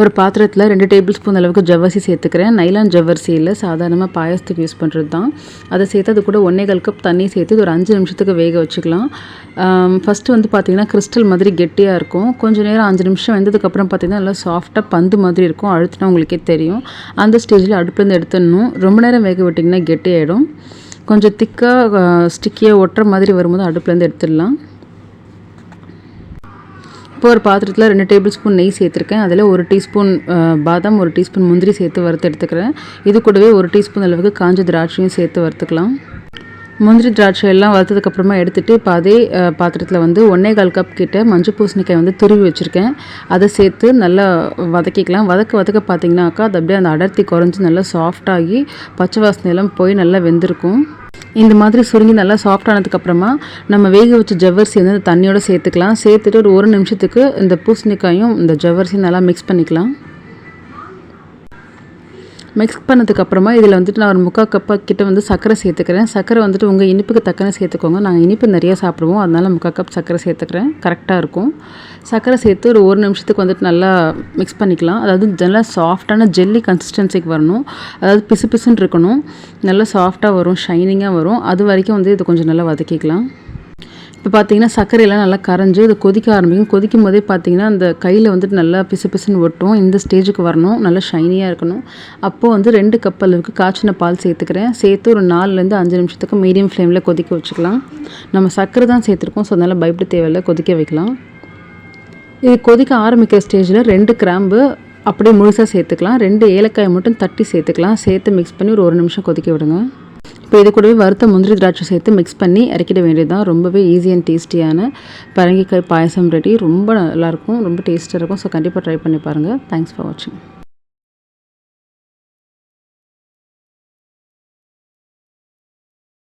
ஒரு பாத்திரத்தில் ரெண்டு டேபிள் ஸ்பூன் அளவுக்கு ஜவ்வரிசி சேர்த்துக்கிறேன். நைலான் ஜவ்வரிசி இல்லை சாதாரணமாக பாயசத்துக்கு யூஸ் பண்ணுறது தான் அதை சேர்த்து அது கூட ஒன்றேகால் கப் தண்ணி சேர்த்து இது ஒரு அஞ்சு நிமிஷத்துக்கு வேக வச்சுக்கலாம். ஃபஸ்ட்டு வந்து பார்த்திங்கன்னா கிறிஸ்டல் மாதிரி கெட்டியாக இருக்கும். கொஞ்சம் நேரம் அஞ்சு நிமிஷம் வெந்ததுக்கப்புறம் பார்த்திங்கன்னா நல்லா சாஃப்டாக பந்து மாதிரி இருக்கும். அழுத்தினா உங்களுக்கே தெரியும். அந்த ஸ்டேஜில் அடுப்புலேருந்து எடுத்துடணும். ரொம்ப நேரம் வேக விட்டிங்கன்னா கெட்டியாயிடும். கொஞ்சம் திக்காக ஸ்டிக்கியாக ஒட்டுற மாதிரி வரும்போது அடுப்புலேருந்து எடுத்துடலாம். இப்போ ஒரு பாத்திரத்தில் ரெண்டு டேபிள் ஸ்பூன் நெய் சேர்த்துருக்கேன். அதில் ஒரு டீஸ்பூன் பாதாம் ஒரு டீஸ்பூன் முந்திரி சேர்த்து வறுத்து எடுத்துக்கிறேன். இது கூடவே ஒரு டீஸ்பூன் அளவுக்கு காஞ்ச திராட்சையும் சேர்த்து வறுத்துக்கலாம். முந்திரி திராட்சை எல்லாம் வறுத்ததுக்கப்புறமா எடுத்துகிட்டு இப்போ அதே பாத்திரத்தில் வந்து ஒன்றே கால் கப் கிட்ட மஞ்சள் பூசணிக்காய் வந்து துருவி வச்சுருக்கேன். அதை சேர்த்து நல்லா வதக்கிக்கலாம். வதக்க வதக்க பார்த்தீங்கன்னாக்கா அது அப்படியே அந்த அடர்த்தி குறைஞ்சி நல்லா சாஃப்டாகி பச்சை வாசனை எல்லாம் போய் நல்லா வெந்திருக்கும். இந்த மாதிரி சுருங்கி நல்லா சாஃப்ட் ஆனதுக்கப்புறமா நம்ம வேக வச்ச ஜவ்வரிசி வந்து தண்ணியோடு சேர்த்துக்கலாம். சேர்த்துட்டு ஒரு ஒரு நிமிஷத்துக்கு இந்த பூசணிக்காயும் இந்த ஜவ்வரிசியும் நல்லா மிக்ஸ் பண்ணிக்கலாம். மிக்ஸ் பண்ணதுக்கப்புறமா இதில் வந்துட்டு நான் ஒரு முக்கால் கப்பா கிட்ட வந்து சர்க்கரை சேர்த்துக்கிறேன். சர்க்கரை வந்துட்டு உங்கள் இனிப்புக்கு தக்கன சேர்த்துக்கோங்க. நாங்கள் இனிப்பு நிறையா சாப்பிடுவோம். அதனால் முக்கால் கப் சர்க்கரை சேர்த்துக்கிறேன். கரெக்டாக இருக்கும். சர்க்கரை சேர்த்து ஒரு ஒரு நிமிஷத்துக்கு வந்துட்டு நல்லா மிக்ஸ் பண்ணிக்கலாம். அதாவது நல்லா சாஃப்டான ஜெல்லி கன்சிஸ்டன்சிக்கு வரணும். அதாவது பிசு பிசுன்னு இருக்கணும். நல்லா சாஃப்டாக வரும் ஷைனிங்காக வரும். அது வரைக்கும் வந்து இது கொஞ்சம் நல்லா வதக்கிக்கலாம். இப்போ பார்த்தீங்கன்னா சர்க்கரையெல்லாம் நல்லா கரைஞ்சி இது கொதிக்க ஆரம்பிக்கும். கொதிக்கும் போதே பார்த்தீங்கன்னா அந்த கையில் வந்துட்டு நல்லா பிசு பிசுன்னு ஒட்டும். இந்த ஸ்டேஜுக்கு வரணும். நல்லா ஷைனியாக இருக்கணும். அப்போது வந்து ரெண்டு கப் அளவுக்கு காய்ச்சின பால் சேர்த்துக்கிறேன். சேர்த்து ஒரு நாலுலேருந்து அஞ்சு நிமிஷத்துக்கு மீடியம் ஃப்ளேமில் கொதிக்க வச்சுக்கலாம். நம்ம சர்க்கரை தான் சேர்த்துருக்கோம். ஸோ அதனால் பயப்பட தேவையில்லை. கொதிக்க வைக்கலாம். இது கொதிக்க ஆரம்பிக்கிற ஸ்டேஜில் ரெண்டு கிராம்பு அப்படியே முழுசாக சேர்த்துக்கலாம். ரெண்டு ஏலக்காயை மட்டும் தட்டி சேர்த்துக்கலாம். சேர்த்து மிக்ஸ் பண்ணி ஒரு ஒரு நிமிஷம் கொதிக்க விடுங்க. இப்போ இது கூடவே வறுத்த முந்திரி திராட்சை சேர்த்து மிக்ஸ் பண்ணி இறக்கிட வேண்டியது தான் ரொம்பவே ஈஸி அண்ட் டேஸ்டியான பரங்கிக்காய் பாயசம் ரெடி ரொம்ப நல்லாயிருக்கும் ரொம்ப டேஸ்ட்டாக இருக்கும். ஸோ கண்டிப்பாக ட்ரை பண்ணி பாருங்கள் தேங்க்ஸ் ஃபார் வாட்சிங்